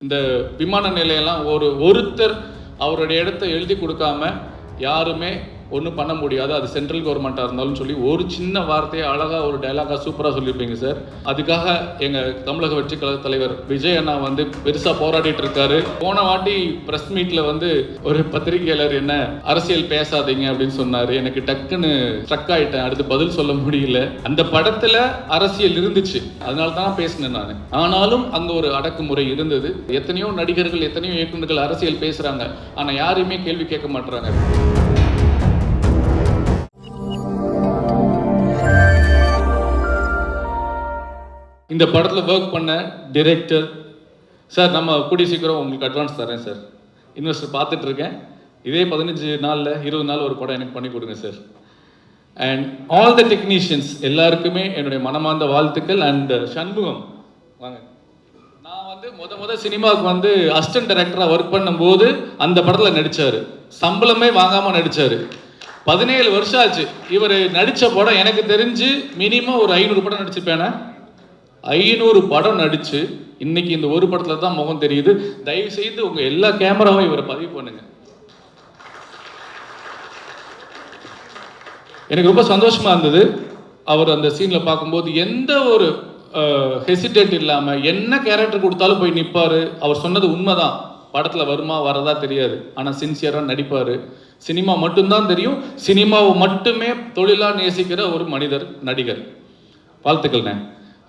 இந்த விமான நிலையெல்லாம் ஒரு ஒருத்தர் அவருடைய இடத்த எழுதி கொடுக்காம யாருமே ஒன்றும் பண்ண முடியாது. அது சென்ட்ரல் கவர்மெண்ட்டாக இருந்தாலும் சொல்லி ஒரு சின்ன வார்த்தையை அழகாக ஒரு டைலாகாக சூப்பராக சொல்லியிருப்பீங்க சார். அதுக்காக எங்கள் தமிழக வெற்றி கழக தலைவர் விஜய் அண்ணா வந்து பெருசாக போராடிட்டு இருக்காரு. போன வாட்டி ப்ரெஸ் மீட்டில் வந்து ஒரு பத்திரிகையாளர் என்ன அரசியல் பேசாதீங்க அப்படின்னு சொன்னார். எனக்கு டக்குன்னு ஸ்ட்ரக் ஆகிட்டேன் அடுத்து பதில் சொல்ல முடியல. அந்த படத்தில் அரசியல் இருந்துச்சு. அதனால தான் பேசினேன் நான். ஆனாலும் அங்கே ஒரு அடக்குமுறை இருந்தது. எத்தனையோ நடிகர்கள் எத்தனையோ இயக்குநர்கள் அரசியல் பேசுகிறாங்க ஆனால் யாரையுமே கேள்வி கேட்க மாட்டுறாங்க இந்த படத்தில் ஒர்க் பண்ண டிரெக்டர் சார் நம்ம கூடிய சீக்கிரம் உங்களுக்கு அட்வான்ஸ் தரேன் சார் இன்வெஸ்டர் பார்த்துட்டு இருக்கேன் இதே பதினஞ்சு நாளில் இருபது நாள் ஒரு படம் எனக்கு பண்ணி கொடுங்க sir and all the technicians எல்லாருக்குமே என்னுடைய மனமார்ந்த வாழ்த்துக்கள் அண்ட் uh, சண்முகம். வாங்க. நான் வந்து முத முத சினிமாவுக்கு வந்து அசிஸ்டன்ட் டைரக்டராக ஒர்க் பண்ணும்போது அந்த படத்தில் நடித்தார் சம்பளமே வாங்காமல் நடித்தார் பதினேழு வருஷம் ஆச்சு. இவர் நடித்த படம் எனக்கு தெரிஞ்சு மினிமம் ஒரு ஐநூறு படம் நடிச்சிருப்பேனே ஐநூறு படம் நடிச்சு இன்னைக்கு இந்த ஒரு படத்துல தான் முகம் தெரியுது. தயவு செய்து உங்க எல்லா கேமராவும் இவரை பதிவு பண்ணுங்க. எனக்கு ரொம்ப சந்தோஷமா இருந்தது. அவர் அந்த சீன்ல பார்க்கும்போது எந்த ஒரு ஹெசிடேட் இல்லாம என்ன கேரக்டர் கொடுத்தாலும் போய் நிற்பாரு அவர் சொன்னது உண்மைதான். படத்துல வருமா வரதா தெரியாது. ஆனா சின்சியரா நடிப்பாரு. சினிமா மட்டும்தான் தெரியும். சினிமாவை மட்டுமே தொழிலா நேசிக்கிற ஒரு மனிதர் நடிகர். வாழ்த்துக்கள்ண்ணே.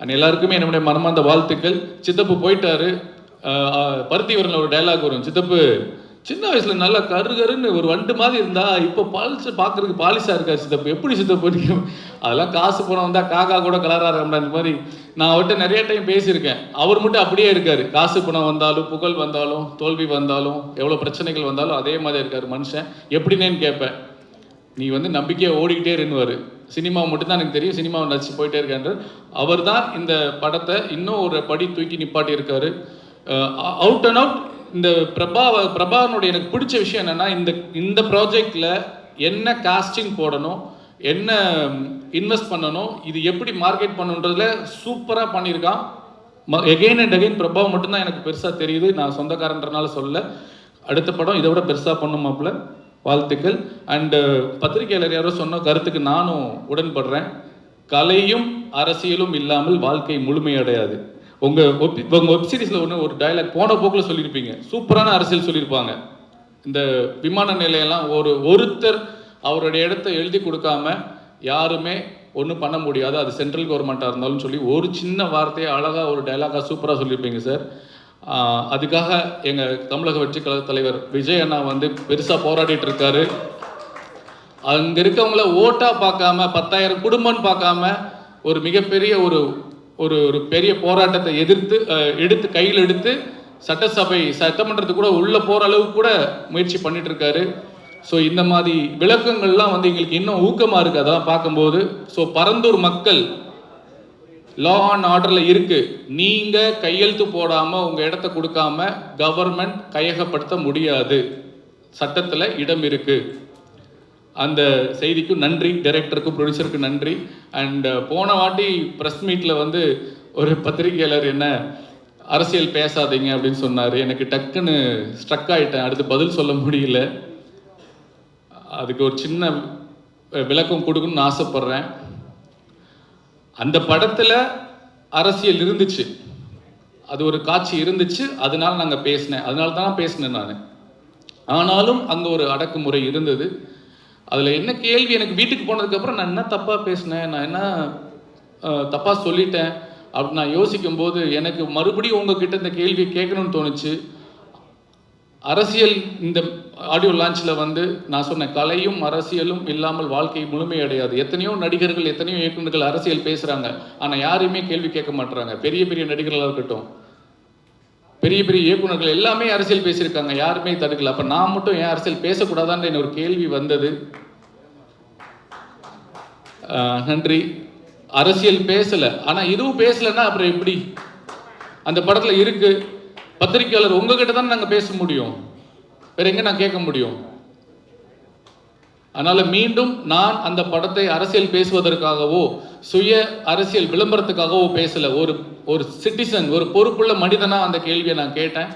அண்ட் எல்லாருக்குமே என்னுடைய மனமார்ந்த வாழ்த்துக்கள். சித்தப்பு போயிட்டாரு. அஹ் பருத்தி ஒரு டைலாக் வரும். சித்தப்பு சின்ன வயசுல நல்லா கரு கருன்னு ஒரு வண்டு மாதிரி இருந்தா இப்போ பாலிச்சு பார்க்கறதுக்கு பாலிஷா இருக்கா சித்தப்பு? எப்படி சித்தப்பு பிடிக்கும்? அதெல்லாம் காசு பணம் வந்தா காக்கா கூட கலரா இருக்கா அந்த மாதிரி. நான் அவர்கிட்ட நிறைய டைம் பேசியிருக்கேன். அவர் மட்டும் அப்படியே இருக்காரு. காசு பணம் வந்தாலும் புகழ் வந்தாலும் தோல்வி வந்தாலும் எவ்வளோ பிரச்சனைகள் வந்தாலும் அதே மாதிரி இருக்காரு மனுஷன். எப்படின்னேன்னு கேட்பேன். நீ வந்து நம்பிக்கையை ஓடிக்கிட்டே இருந்துவாரு சினிமா மட்டும்தான் எனக்கு தெரியும். சினிமாவை நடிச்சு போயிட்டே இருக்காரு. அவர் தான் இந்த படத்தை இன்னும் ஒரு படி தூக்கி நிப்பாட்டி இருக்காரு அவுட் அண்ட் அவுட் இந்த பிரபா பிரபாவனுடைய எனக்கு பிடிச்ச விஷயம் என்னென்னா இந்த இந்த ப்ராஜெக்டில் என்ன காஸ்டிங் போடணும் என்ன இன்வெஸ்ட் பண்ணணும் இது எப்படி மார்க்கெட் பண்ணுன்றதுல சூப்பராக பண்ணியிருக்கான். எகெயின் அண்ட் அகெயின் பிரபாவ் மட்டும்தான் எனக்கு பெருசாக தெரியுது. நான் சொந்தக்காரன்றனால சொல்ல அடுத்த படம் இதை விட பெருசாக பண்ணுமாப்புல வாழ்த்துக்கள். அண்டு uh, பத்திரிகையாளர் யாரோ சொன்ன கருத்துக்கு நானும் உடன்படுறேன். கலையும் அரசியலும் இல்லாமல் வாழ்க்கை முழுமையடையாது. உங்கள் வெப் உங்கள் வெப் சீரிஸில் ஒன்று ஒரு டயலாக் போன போக்கில் சொல்லியிருப்பீங்க சூப்பரான அரசியல் சொல்லியிருப்பாங்க இந்த விமான நிலையெல்லாம் ஒரு ஒருத்தர் அவருடைய இடத்த எழுதி கொடுக்காம யாருமே ஒன்றும் பண்ண முடியாது. அது சென்ட்ரல் கவர்மெண்ட்டாக இருந்தாலும் சொல்லி ஒரு சின்ன வார்த்தையை அழகாக ஒரு டைலாகாக சூப்பராக சொல்லியிருப்பீங்க சார் அதுக்காக எங்கள் தமிழக வெற்றி கழக தலைவர் விஜய் அண்ணா வந்து பெருசாக போராடிட்டு இருக்காரு. அங்கே இருக்கவங்கள ஓட்டாக பார்க்காம பத்தாயிரம் குடும்பம்னு பார்க்காம ஒரு மிகப்பெரிய ஒரு ஒரு ஒரு பெரிய போராட்டத்தை எதிர்த்து எடுத்து கையில் எடுத்து சட்டசபை சட்டமன்றத்துக்கு கூட உள்ளே போகிற அளவுக்கு கூட முயற்சி பண்ணிட்டு இருக்காரு. ஸோ இந்த மாதிரி விளக்கங்கள்லாம் வந்து எங்களுக்கு இன்னும் ஊக்கமாக இருக்குது அதெல்லாம் பார்க்கும்போது. ஸோ பரந்தூர் மக்கள் லா அண்ட் ஆர்டரில் இருக்குது நீங்கள் கையெழுத்து போடாமல் உங்கள் இடத்த கொடுக்காம கவர்மெண்ட் கையகப்படுத்த முடியாது. சட்டத்தில் இடம் இருக்குது அந்த செய்திக்கும் நன்றி டைரக்டருக்கும் ப்ரொடியூசருக்கும் நன்றி. அண்ட் uh, போன வாட்டி ப்ரெஸ் மீட்டில் வந்து ஒரு பத்திரிகையாளர் என்ன அரசியல் பேசாதீங்க அப்படின்னு சொன்னார். எனக்கு டக்குன்னு ஸ்ட்ரக் ஆகிட்டேன் அடுத்து பதில் சொல்ல முடியல. அதுக்கு ஒரு சின்ன விளக்கம் கொடுக்கணும்னு ஆசைப்பட்றேன். அந்த படத்தில் அரசியல் இருந்துச்சு. அது ஒரு காட்சி இருந்துச்சு. அதனால நாங்கள் பேசினேன். அதனால தான் பேசினேன் நான். ஆனாலும் அங்கே ஒரு அடக்குமுறை இருந்தது. அதில் என்ன கேள்வி எனக்கு வீட்டுக்கு போனதுக்கப்புறம் நான் என்ன தப்பாக பேசினேன்? நான் என்ன தப்பாக சொல்லிட்டேன்? அப்படின்னு நான் யோசிக்கும் போது எனக்கு மறுபடியும் உங்ககிட்ட இந்த கேள்வி கேட்கணும்னு தோணுச்சு. அரசியல் இந்த ஆடியோ லான்ச்சில் வந்து நான் சொன்ன கலையும் அரசியலும் இல்லாமல் வாழ்க்கை முழுமையடையாது. எத்தனையோ நடிகர்கள் எத்தனையோ இயக்குநர்கள் அரசியல் பேசுகிறாங்க ஆனால் யாரையுமே கேள்வி கேட்க மாட்டுறாங்க பெரிய பெரிய நடிகர்களாக இருக்கட்டும். பெரிய பெரிய இயக்குனர்கள் எல்லாமே அரசியல் பேசியிருக்காங்க. யாருமே தடுக்கல. அப்போ நான் மட்டும் ஏன் அரசியல் பேசக்கூடாதான்ற ஒரு கேள்வி வந்தது. நன்றி. அரசியல் பேசலை. ஆனால் இதுவும் பேசலைன்னா அப்புறம் எப்படி? அந்த படத்தில் இருக்குது பத்திரிக்கையாளர் உங்ககிட்ட தான் நாங்கள் பேச முடியும்? வேற எங்க நான் கேட்க முடியும்? அதனால் மீண்டும் நான் அந்த படத்தை அரசியல் பேசுவதற்காகவோ சுய அரசியல் விளம்பரத்துக்காகவோ பேசலை. ஒரு ஒரு சிட்டிசன் ஒரு பொறுப்புள்ள மனிதனாக அந்த கேள்வியை நான் கேட்டேன்.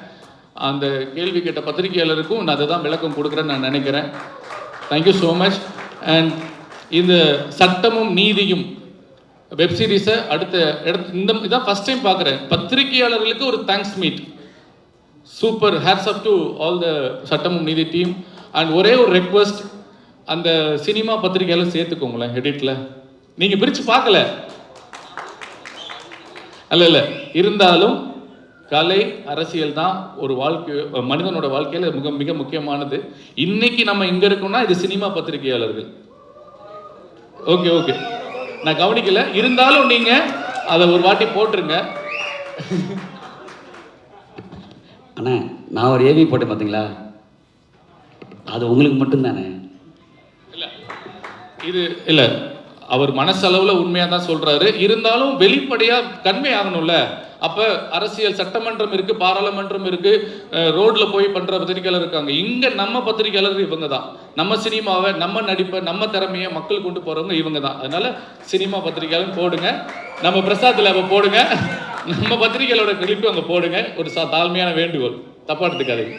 அந்த கேள்வி கேட்ட பத்திரிகையாளருக்கும் நான் அதை தான் விளக்கம் கொடுக்குறேன்னு நான் நினைக்கிறேன். தேங்க்யூ ஸோ மச் அண்ட் இந்த சட்டமும் நீதியும் வெப் சீரிஸை அடுத்த இடத்து இந்த இதான் ஃபஸ்ட் டைம் பார்க்குறேன். பத்திரிகையாளர்களுக்கு ஒரு thanks meet super hats off to all the சட்டமும் நீதி டீம் அண்ட் ஒரே ஒரு ரெக்வஸ்ட் அந்த சினிமா பத்திரிகையெல்லாம் சேர்த்துக்கோங்களேன் எடிட்டில் நீங்கள் பிரித்து பார்க்கல. அல்ல இல்லை. இருந்தாலும் கலை அரசியல் தான் ஒரு வாழ்க்கை மனிதனோட வாழ்க்கையில் மிக மிக முக்கியமானது. இன்னைக்கு நம்ம இங்கே இருக்கோம்னா இது சினிமா பத்திரிகையாளர்கள். ஓகே ஓகே நான் கவனிக்கல. இருந்தாலும் நீங்கள் அதை ஒரு வாட்டி போட்டுருங்க. அண்ணா நான் ஒரு ஏவி போட்டேன் பார்த்தீங்களா அது உங்களுக்கு மட்டும்தானே? இல்லை இது இல்லை அவர் மனசளவில் உண்மையாக தான் சொல்கிறாரு இருந்தாலும் வெளிப்படையாக கன்வே ஆகணும்ல. அப்போ அரசியல் சட்டமன்றம் இருக்குது பாராளுமன்றம் இருக்குது ரோட்டில் போய் பண்ணுற பத்திரிகையாளர் இருக்காங்க. இங்கே நம்ம பத்திரிகையாளர் இவங்க தான். நம்ம சினிமாவை நம்ம நடிப்பை நம்ம திறமையை மக்கள் கொண்டு போகிறவங்க இவங்க தான். அதனால் சினிமா பத்திரிகையாளர் போடுங்க. நம்ம பிரசாத் லேப போடுங்க. நம்ம பத்திரிகையாளரோட கிளிப்பு அங்கே போடுங்க. ஒரு சா தாழ்மையான வேண்டுகோள். தப்பா எடுத்துக்காதீங்க.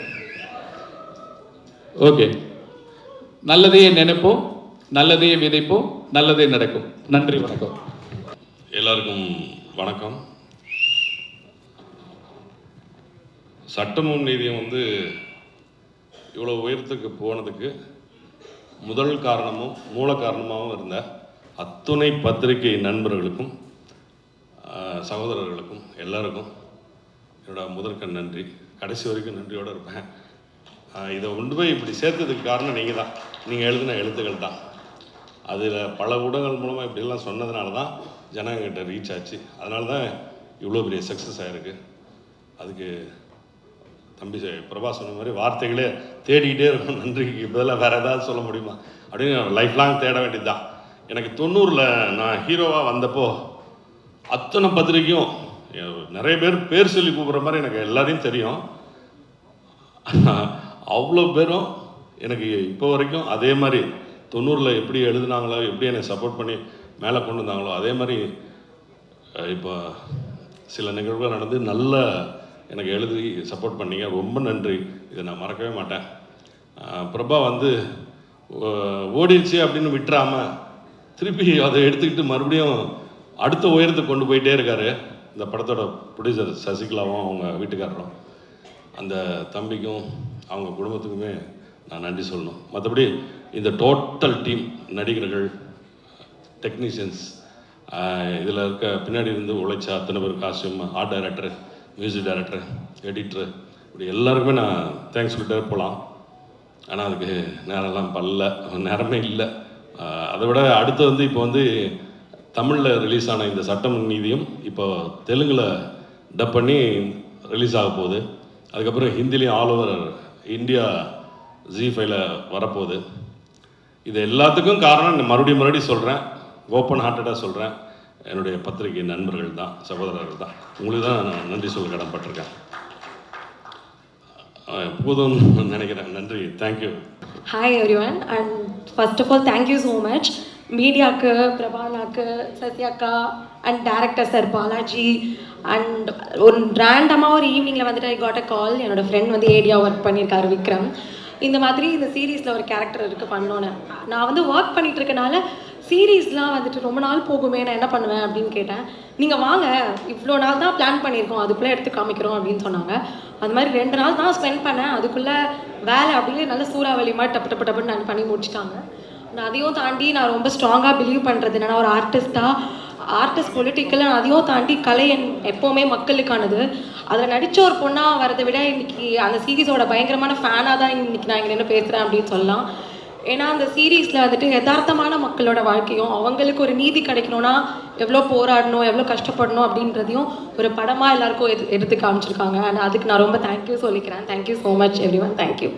ஓகே நல்லதையே நினைப்போம் நல்லதையே விதைப்போம் நல்லதே நடக்கும். நன்றி வணக்கம். எல்லாருக்கும் வணக்கம். சட்டமும் நீதியும் வந்து இவ்வளோ உயரத்துக்கு போனதுக்கு முதல் காரணமும் மூல காரணமாகவும் இருந்த அத்துணை பத்திரிகை நண்பர்களுக்கும் சகோதரர்களுக்கும் எல்லாருக்கும் என்னோடய முதற்கண் நன்றி. கடைசி வரைக்கும் நன்றியோடு இருப்பேன். இதை கொண்டு போய் இப்படி சேர்த்ததுக்கு காரணம் நீங்கள் தான் நீங்கள் எழுதின எழுத்துக்கள் தான். அதில் பல ஊடகங்கள் மூலமாக இப்படிலாம் சொன்னதுனால தான் ஜனங்கிட்ட ரீச் ஆச்சு. அதனால தான் இவ்வளோ பெரிய சக்ஸஸ் ஆகிருக்கு அதுக்கு தம்பி பிரபா சொன்ன மாதிரி வார்த்தைகளே தேடிக்கிட்டே இருக்கும் நன்றிக்கு பதிலாக வேறு ஏதாவது சொல்ல முடியுமா? அப்படின்னு லைஃப் லாங் தேட வேண்டியது தான் எனக்கு தொண்ணூறில் நான் ஹீரோவாக வந்தப்போ அத்தனை பத்திரிக்கையும் நிறைய பேர் பேர் சொல்லி கூப்பிட்ற மாதிரி எனக்கு எல்லாரையும் தெரியும். அவ்வளோ பேரும் எனக்கு இப்போ வரைக்கும் அதே மாதிரி தொண்ணூறில் எப்படி எழுதுனாங்களோ எப்படி என்னை சப்போர்ட் பண்ணி மேலே கொண்டு வந்தாங்களோ அதே மாதிரி இப்போ சில நிகழ்வுகள் நடந்து நல்ல எனக்கு எழுதி சப்போர்ட் பண்ணீங்க. ரொம்ப நன்றி. இதை நான் மறக்கவே மாட்டேன். பிரபா வந்து ஓடிடுச்சு அப்படின்னு விட்டுறாமல் திருப்பி அதை எடுத்துக்கிட்டு மறுபடியும் அடுத்த உயரத்துக்கு கொண்டு போயிட்டே இருக்கார். இந்த படத்தோட ப்ரொடியூசர் சசிகலாவும் அவங்க வீட்டுக்காரரும். அந்த தம்பிக்கும் அவங்க குடும்பத்துக்குமே நான் நன்றி சொல்லணும். மற்றபடி இந்த டோட்டல் டீம் நடிகர்கள் டெக்னீஷியன்ஸ் இதில் இருக்க பின்னாடி இருந்து உழைச்ச அத்தனை பேர் costume art director music director editor இப்படி எல்லாருக்குமே நான் தேங்க்ஸ் சொல்லிட்டே போகலாம் ஆனால் அதுக்கு நேரம்லாம் பல்ல நேரமே இல்லை. அதை விட அடுத்து வந்து இப்போ வந்து தமிழில் ரிலீஸ் ஆன இந்த சட்டம் நீதியும் இப்போ தெலுங்கில் டப் பண்ணி ரிலீஸ் ஆக போகுது. அதுக்கப்புறம் ஹிந்திலையும் ஆல் ஓவர் இந்தியா ஜி ஃபைவ்ல வரப்போகுது. இது எல்லாத்துக்கும் காரணம் நான் மறுபடியும் மறுபடியும் சொல்கிறேன் ஓப்பன் ஹார்ட்டடாக சொல்கிறேன் என்னுடைய பத்திரிகை நண்பர்கள் தான் சகோதரர்கள் தான். உங்களுக்கு தான் நான் நன்றி சொல்ல கடன்பட்டிருக்கேன். அஹ் நினைக்கிறேன். நன்றி. Thank you hi everyone and first of all thank you so much மீடியாவுக்கு பிரபானாக்கு சத்யாக்கா and director sir Balaji. And ஒரு ரேண்டமாக ஒரு ஈவினிங்கில் வந்துட்டு ஐ காட் அ கால் என்னோட ஃப்ரெண்ட் வந்து ஏடியா ஒர்க் பண்ணியிருக்காரு விக்ரம். இந்த மாதிரி இந்த சீரீஸில் ஒரு கேரக்டர் இருக்குது பண்ணோன்னு. நான் வந்து ஒர்க் பண்ணிட்டு இருக்கனால சீரீஸ்லாம் வந்துட்டு ரொம்ப நாள் போகுமே நான் என்ன பண்ணுவேன் அப்படின்னு கேட்டேன். நீங்கள் வாங்க இவ்வளோ நாள் தான் பிளான் பண்ணியிருக்கோம் அதுக்குள்ளே எடுத்து காமிக்கிறோம் அப்படின்னு சொன்னாங்க. அது மாதிரி ரெண்டு நாள் தான் ஸ்பெண்ட் பண்ணேன் அதுக்குள்ளே வேலை அப்படியே நல்ல சூறாவளி மாதிரி டப்பு டப்பு டப்புன்னு நான் பண்ணி முடிச்சிட்டாங்க. நான் அதையும் தாண்டி நான் ரொம்ப ஸ்ட்ராங்காக பிலீவ் பண்ணுறது என்னென்னா ஒரு ஆர்டிஸ்ட்டாக ஆர்டிஸ்ட் பொலிட்டிக்கலாக அதையும் தாண்டி கலை என் எப்போவுமே மக்களுக்கானது. அதில் நடித்த ஒரு பொண்ணாக வரதை விட இன்னைக்கு அந்த சீரீஸோட பயங்கரமான ஃபேனாக தான் இன்னைக்கு நான் இங்கே நின்று பேசுகிறேன் அப்படின்னு சொல்லலாம். ஏன்னா அந்த சீரீஸில் வந்துட்டு யதார்த்தமான மக்களோட வாழ்க்கையும் அவங்களுக்கு ஒரு நீதி கிடைக்கணும்னா எவ்வளோ போராடணும் எவ்வளோ கஷ்டப்படணும் அப்படின்றதையும் ஒரு படமாக எல்லாருக்கும் எது எடுத்து காமிச்சிருக்காங்க. அண்ட் அதுக்கு நான் ரொம்ப தேங்க்யூ சொல்லிக்கிறேன். Thank you so much everyone thank you